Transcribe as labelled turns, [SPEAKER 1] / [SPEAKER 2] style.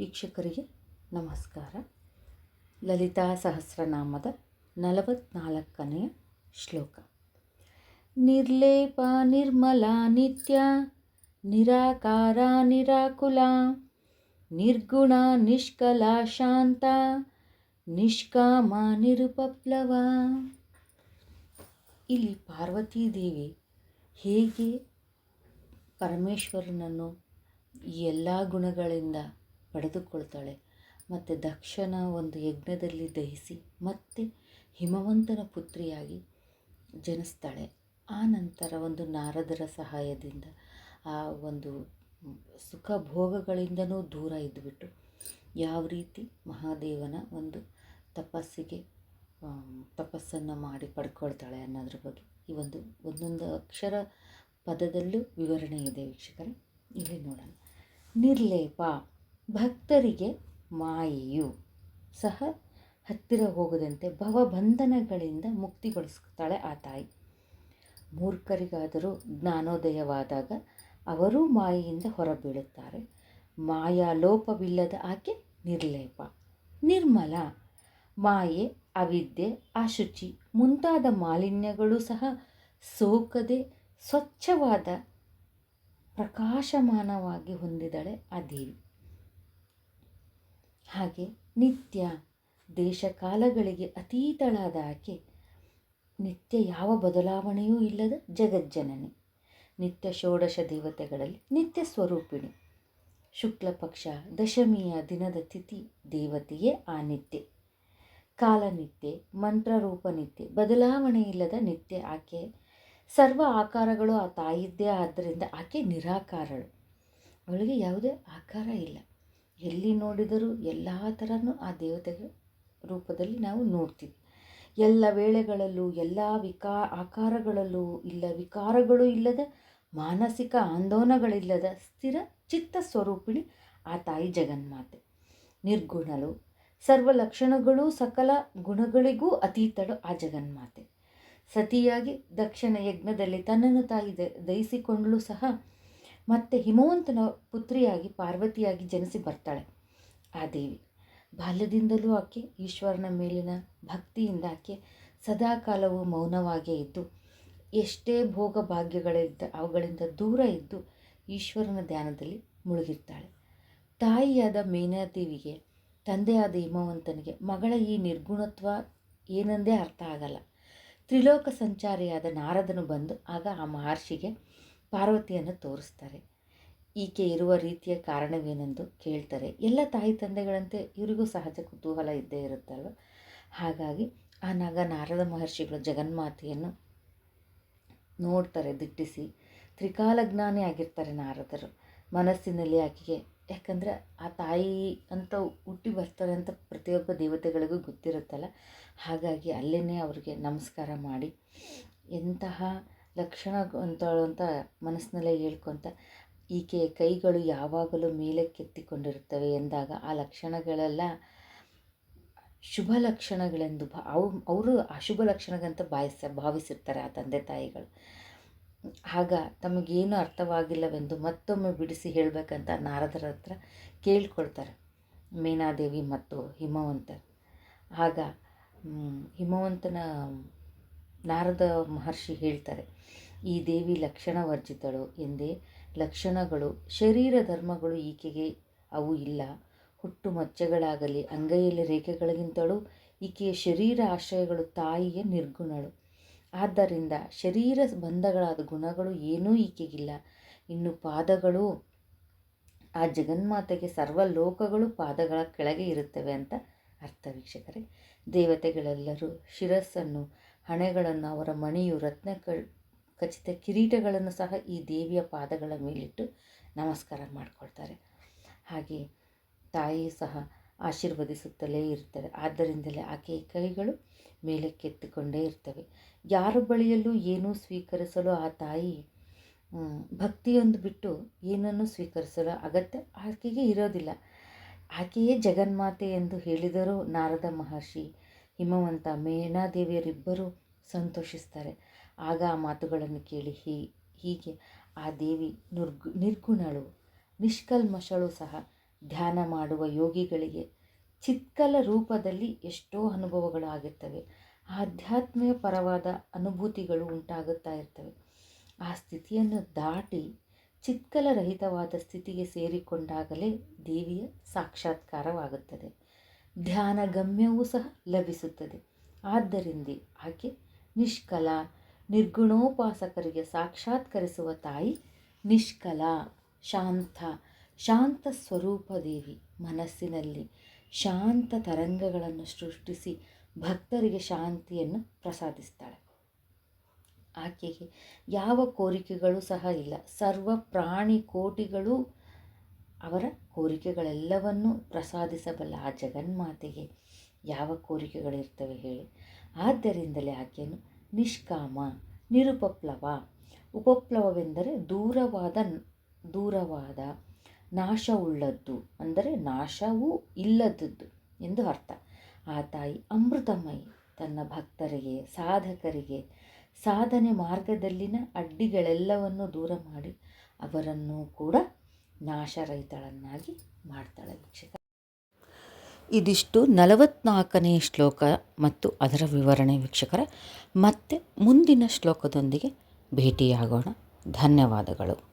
[SPEAKER 1] ವೀಕ್ಷಕರಿಗೆ ನಮಸ್ಕಾರ. ಲಲಿತಾ ಸಹಸ್ರನಾಮದ ನಲವತ್ನಾಲ್ಕನೆಯ ಶ್ಲೋಕ. ನಿರ್ಲೇಪ, ನಿರ್ಮಲ, ನಿತ್ಯ, ನಿರಾಕಾರ, ನಿರಾಕುಲ, ನಿರ್ಗುಣ, ನಿಷ್ಕಲ, ಶಾಂತ, ನಿಷ್ಕಾಮ, ನಿರುಪಪ್ಲವ. ಇಲ್ಲಿ ಪಾರ್ವತೀ ದೇವಿ ಹೇಗೆ ಪರಮೇಶ್ವರನನ್ನು ಎಲ್ಲ ಗುಣಗಳಿಂದ ಪಡೆದುಕೊಳ್ತಾಳೆ. ಮತ್ತು ದಕ್ಷನ ಒಂದು ಯಜ್ಞದಲ್ಲಿ ದಹಿಸಿ, ಮತ್ತೆ ಹಿಮವಂತನ ಪುತ್ರಿಯಾಗಿ ಜನಿಸ್ತಾಳೆ. ಆ ನಂತರ ಒಂದು ನಾರದರ ಸಹಾಯದಿಂದ ಆ ಒಂದು ಸುಖ ಭೋಗಗಳಿಂದನೂ ದೂರ ಇದ್ದುಬಿಟ್ಟು ಯಾವ ರೀತಿ ಮಹಾದೇವನ ಒಂದು ತಪಸ್ಸಿಗೆ ತಪಸ್ಸನ್ನು ಮಾಡಿ ಪಡ್ಕೊಳ್ತಾಳೆ ಅನ್ನೋದ್ರ ಬಗ್ಗೆ ಈ ಒಂದು, ಒಂದೊಂದು ಅಕ್ಷರ ಪದದಲ್ಲೂ ವಿವರಣೆ ಇದೆ ವೀಕ್ಷಕರೇ. ಇಲ್ಲಿ ನೋಡೋಣ. ನಿರ್ಲೇಪ. ಭಕ್ತರಿಗೆ ಮಾಯೆಯು ಸಹ ಹತ್ತಿರ ಹೋಗದಂತೆ ಭವಬಂಧನಗಳಿಂದ ಮುಕ್ತಿಗೊಳಿಸುತ್ತಾಳೆ ಆ ತಾಯಿ. ಮೂರ್ಖರಿಗಾದರೂ ಜ್ಞಾನೋದಯವಾದಾಗ ಅವರೂ ಮಾಯೆಯಿಂದ ಹೊರಬೀಳುತ್ತಾರೆ. ಮಾಯಾ ಲೋಪವಿಲ್ಲದ ಆಕೆ ನಿರ್ಲೇಪ, ನಿರ್ಮಲ. ಮಾಯೆ, ಅವಿದ್ಯೆ, ಅಶುಚಿ ಮುಂತಾದ ಮಾಲಿನ್ಯಗಳು ಸಹ ಸೋಕದೆ ಸ್ವಚ್ಛವಾದ ಪ್ರಕಾಶಮಾನವಾಗಿ ಹೊಂದಿದಳೆ ಆ ದೇವಿ. ಹಾಗೆ ನಿತ್ಯ ದೇಶಕಾಲಗಳಿಗೆ ಅತೀತಳಾದ ಆಕೆ ನಿತ್ಯ ಯಾವ ಬದಲಾವಣೆಯೂ ಇಲ್ಲದ ಜಗಜ್ಜನನಿ. ನಿತ್ಯ ಷೋಡಶ ದೇವತೆಗಳಲ್ಲಿ ನಿತ್ಯ ಸ್ವರೂಪಿಣಿ. ಶುಕ್ಲ ಪಕ್ಷ ದಶಮಿಯ ದಿನದ ತಿಥಿ ದೇವತೆಯೇ ಆ ನಿತ್ಯ. ಕಾಲನಿತ್ಯ ಮಂತ್ರರೂಪ ನಿತ್ಯ, ಬದಲಾವಣೆ ಇಲ್ಲದ ನಿತ್ಯ ಆಕೆ ಸರ್ವ ಆಕಾರಗಳು ಆ ತಾಯಿದ್ದೇ ಆದ್ದರಿಂದ ಆಕೆ ನಿರಾಕಾರಳು. ಅವಳಿಗೆ ಯಾವುದೇ ಆಕಾರ ಇಲ್ಲ. ಎಲ್ಲಿ ನೋಡಿದರೂ ಎಲ್ಲ ಥರನೂ ಆ ದೇವತೆಗಳ ರೂಪದಲ್ಲಿ ನಾವು ನೋಡ್ತೀವಿ. ಎಲ್ಲ ವೇಳೆಗಳಲ್ಲೂ, ಎಲ್ಲ ವಿಕಾ, ಆಕಾರಗಳಲ್ಲೂ ಇಲ್ಲ, ವಿಕಾರಗಳು ಇಲ್ಲದ, ಮಾನಸಿಕ ಆಂದೋಲನಗಳಿಲ್ಲದ ಸ್ಥಿರ ಚಿತ್ತ ಸ್ವರೂಪಿಣಿ ಆ ತಾಯಿ ಜಗನ್ಮಾತೆ. ನಿರ್ಗುಣಳು ಸರ್ವ ಲಕ್ಷಣಗಳು ಸಕಲ ಗುಣಗಳಿಗೂ ಅತೀತಳು ಆ ಜಗನ್ಮಾತೆ. ಸತಿಯಾಗಿ ದಕ್ಷಿಣ ಯಜ್ಞದಲ್ಲಿ ತನ್ನನ್ನು ತಾಯಿ ದಯಿಸಿಕೊಂಡಳು ಸಹ ಮತ್ತೆ ಹಿಮವಂತನ ಪುತ್ರಿಯಾಗಿ ಪಾರ್ವತಿಯಾಗಿ ಜನಿಸಿ ಬರ್ತಾಳೆ. ಆ ದೇವಿ ಬಾಲ್ಯದಿಂದಲೂ ಆಕೆ ಈಶ್ವರನ ಮೇಲಿನ ಭಕ್ತಿಯಿಂದ ಆಕೆ ಸದಾಕಾಲವೂ ಮೌನವಾಗೇ ಇದ್ದು, ಎಷ್ಟೇ ಭೋಗ ಭಾಗ್ಯಗಳಿದ್ದ ಅವುಗಳಿಂದ ದೂರ ಇದ್ದು ಈಶ್ವರನ ಧ್ಯಾನದಲ್ಲಿ ಮುಳುಗಿರ್ತಾಳೆ. ತಾಯಿಯಾದ ಮೇನಾದೇವಿಗೆ ತಂದೆಯಾದ ಹಿಮವಂತನಿಗೆ ಮಗಳ ಈ ನಿರ್ಗುಣತ್ವ ಏನಂದೇ ಅರ್ಥ ಆಗಲ್ಲ. ತ್ರಿಲೋಕ ಸಂಚಾರಿಯಾದ ನಾರದನು ಬಂದು ಆಗ ಆ ಮಹರ್ಷಿಗೆ ಪಾರ್ವತಿಯನ್ನು ತೋರಿಸ್ತಾರೆ. ಈಕೆ ಇರುವ ರೀತಿಯ ಕಾರಣವೇನೆಂದು ಕೇಳ್ತಾರೆ. ಎಲ್ಲ ತಾಯಿ ತಂದೆಗಳಂತೆ ಇವರಿಗೂ ಸಹಜ ಕುತೂಹಲ ಇದ್ದೇ ಇರುತ್ತಲ್ವ? ಹಾಗಾಗಿ ಆ ನಾಗ ನಾರದ ಮಹರ್ಷಿಗಳು ಜಗನ್ಮಾತೆಯನ್ನು ನೋಡ್ತಾರೆ, ದಿಟ್ಟಿಸಿ. ತ್ರಿಕಾಲಜ್ಞಾನಿ ಆಗಿರ್ತಾರೆ ನಾರದರು. ಮನಸ್ಸಿನಲ್ಲಿ ಆಕೆಗೆ, ಯಾಕಂದರೆ ಆ ತಾಯಿ ಅಂತ ಹುಟ್ಟಿ ಬರ್ತಾರೆ ಅಂತ ಪ್ರತಿಯೊಬ್ಬ ದೇವತೆಗಳಿಗೂ ಗೊತ್ತಿರುತ್ತಲ್ಲ? ಹಾಗಾಗಿ ಅಲ್ಲೇ ಅವ್ರಿಗೆ ನಮಸ್ಕಾರ ಮಾಡಿ, ಎಂತಹ ಲಕ್ಷಣ ಅಂತಳು ಅಂತ ಮನಸ್ಸಿನಲ್ಲೇ ಹೇಳ್ಕೊತ ಈಕೆಯ ಕೈಗಳು ಯಾವಾಗಲೂ ಮೇಲೆ ಕೆತ್ತಿಕೊಂಡಿರುತ್ತವೆ ಎಂದಾಗ ಆ ಲಕ್ಷಣಗಳೆಲ್ಲ ಶುಭ ಲಕ್ಷಣಗಳೆಂದು ಭಾ, ಅವು, ಅವರು ಅಶುಭ ಲಕ್ಷಣಗಂತ ಭಾವಿಸ, ಭಾವಿಸಿರ್ತಾರೆ ಆ ತಂದೆ ತಾಯಿಗಳು. ಆಗ ತಮಗೇನು ಅರ್ಥವಾಗಿಲ್ಲವೆಂದು ಮತ್ತೊಮ್ಮೆ ಬಿಡಿಸಿ ಹೇಳಬೇಕಂತ ನಾರದರ ಹತ್ರ ಕೇಳ್ಕೊಳ್ತಾರೆ, ಮೀನಾದೇವಿ ಮತ್ತು ಹಿಮವಂತ ಆಗ ಹಿಮವಂತನ ನಾರದ ಮಹರ್ಷಿ ಹೇಳ್ತಾರೆ, ಈ ದೇವಿ ಲಕ್ಷಣ ವರ್ಜಿತಳು ಎಂದೇ ಲಕ್ಷಣಗಳು ಶರೀರ ಧರ್ಮಗಳು ಈಕೆಗೆ ಅವು ಇಲ್ಲ. ಹುಟ್ಟು ಮಚ್ಚೆಗಳಾಗಲಿ, ಅಂಗೈಯಲ್ಲಿ ರೇಖೆಗಳಿಗಿಂತಲೂ ಈಕೆಯ ಶರೀರ ಆಶ್ರಯಗಳು ತಾಯಿಯ ನಿರ್ಗುಣಳು. ಆದ್ದರಿಂದ ಶರೀರ ಬಂಧಗಳಾದ ಗುಣಗಳು ಏನೂ ಈಕೆಗಿಲ್ಲ. ಇನ್ನು ಪಾದಗಳು, ಆ ಜಗನ್ಮಾತೆಗೆ ಸರ್ವ ಲೋಕಗಳು ಪಾದಗಳ ಕೆಳಗೆ ಇರುತ್ತವೆ ಅಂತ ಅರ್ಥ ವೀಕ್ಷಕರೇ. ದೇವತೆಗಳೆಲ್ಲರೂ ಶಿರಸ್ಸನ್ನು ಹಣೆಗಳನ್ನು ಅವರ ಮಣಿಯು ರತ್ನ ಖಚಿತ ಕಿರೀಟಗಳನ್ನು ಸಹ ಈ ದೇವಿಯ ಪಾದಗಳ ಮೇಲಿಟ್ಟು ನಮಸ್ಕಾರ ಮಾಡಿಕೊಳ್ತಾರೆ. ಹಾಗೆ ತಾಯಿ ಸಹ ಆಶೀರ್ವದಿಸುತ್ತಲೇ ಇರ್ತಾರೆ ಆದ್ದರಿಂದಲೇ ಆಕೆಯ ಕೈಗಳು ಮೇಲಕ್ಕೆತ್ತಿಕೊಂಡೇ ಇರ್ತವೆ. ಯಾರ ಬಳಿಯಲ್ಲೂ ಏನೂ ಸ್ವೀಕರಿಸಲು ಆ ತಾಯಿ ಭಕ್ತಿಯೊಂದು ಬಿಟ್ಟು ಏನನ್ನು ಸ್ವೀಕರಿಸಲು ಅಗತ್ಯ ಆಕೆಗೆ ಇರೋದಿಲ್ಲ. ಆಕೆಯೇ ಜಗನ್ಮಾತೆ ಎಂದು ಹೇಳಿದರು ನಾರದ ಮಹರ್ಷಿ ಹಿಮವಂತ ಮೇನಾದೇವಿಯರಿಬ್ಬರೂ ಸಂತೋಷಿಸ್ತಾರೆ. ಆಗ ಆ ಮಾತುಗಳನ್ನು ಕೇಳಿ ಹೀ, ಹೀಗೆ ಆ ದೇವಿ ನುರ್ಗ್, ನಿರ್ಗುಣಳು. ನಿಷ್ಕಲ್ಮಶಳು ಸಹ ಧ್ಯಾನ ಮಾಡುವ ಯೋಗಿಗಳಿಗೆ ಚಿತ್ಕಲ ರೂಪದಲ್ಲಿ ಎಷ್ಟೋ ಅನುಭವಗಳು ಆಗಿರ್ತವೆ. ಆಧ್ಯಾತ್ಮಿಕ ಪರವಾದ ಅನುಭೂತಿಗಳು ಉಂಟಾಗುತ್ತಾ ಇರ್ತವೆ. ಆ ಸ್ಥಿತಿಯನ್ನು ದಾಟಿ ಚಿತ್ಕಲರಹಿತವಾದ ಸ್ಥಿತಿಗೆ ಸೇರಿಕೊಂಡಾಗಲೇ ದೇವಿಯ ಸಾಕ್ಷಾತ್ಕಾರವಾಗುತ್ತದೆ. ಧ್ಯಾನ ಗಮ್ಯವೂ ಸಹ ಲಭಿಸುತ್ತದೆ. ಆದ್ದರಿಂದ ಆಕೆ ನಿಷ್ಕಲ, ನಿರ್ಗುಣೋಪಾಸಕರಿಗೆ ಸಾಕ್ಷಾತ್ಕರಿಸುವ ತಾಯಿ ನಿಷ್ಕಲ, ಶಾಂತ ಶಾಂತ ಸ್ವರೂಪ ದೇವಿ ಮನಸ್ಸಿನಲ್ಲಿ ಶಾಂತ ತರಂಗಗಳನ್ನು ಸೃಷ್ಟಿಸಿ ಭಕ್ತರಿಗೆ ಶಾಂತಿಯನ್ನು ಪ್ರಸಾದಿಸ್ತಾಳೆ. ಆಕೆಗೆ ಯಾವ ಕೋರಿಕೆಗಳು ಸಹ ಇಲ್ಲ. ಸರ್ವ ಪ್ರಾಣಿ ಕೋಟಿಗಳು ಅವರ ಕೋರಿಕೆಗಳೆಲ್ಲವನ್ನೂ ಪ್ರಸಾದಿಸಬಲ್ಲ ಆ ಜಗನ್ಮಾತೆಗೆ ಯಾವ ಕೋರಿಕೆಗಳಿರ್ತವೆ ಹೇಳಿ. ಆದ್ದರಿಂದಲೇ ಆಕೆಯನ್ನು ನಿಷ್ಕಾಮ, ನಿರುಪಪ್ಲವ, ಉಪಪ್ಲವವೆಂದರೆ ದೂರವಾದ ದೂರವಾದ, ನಾಶವುಳ್ಳದ್ದು, ಅಂದರೆ ನಾಶವೂ ಇಲ್ಲದದ್ದು ಎಂದು ಅರ್ಥ. ಆ ತಾಯಿ ಅಮೃತಮಯಿ ತನ್ನ ಭಕ್ತರಿಗೆ, ಸಾಧಕರಿಗೆ ಸಾಧನೆ ಮಾರ್ಗದಲ್ಲಿನ ಅಡ್ಡಿಗಳೆಲ್ಲವನ್ನು ದೂರ ಮಾಡಿ ಅವರನ್ನು ಕೂಡ ನಾಶರಹಿತಳನ್ನಾಗಿ ಮಾಡ್ತಾಳೆ ವೀಕ್ಷಕ. ಇದಿಷ್ಟು ನಲವತ್ನಾಲ್ಕನೇ ಶ್ಲೋಕ ಮತ್ತು ಅದರ ವಿವರಣೆ ವೀಕ್ಷಕರ. ಮತ್ತೆ ಮುಂದಿನ ಶ್ಲೋಕದೊಂದಿಗೆ ಭೇಟಿಯಾಗೋಣ. ಧನ್ಯವಾದಗಳು.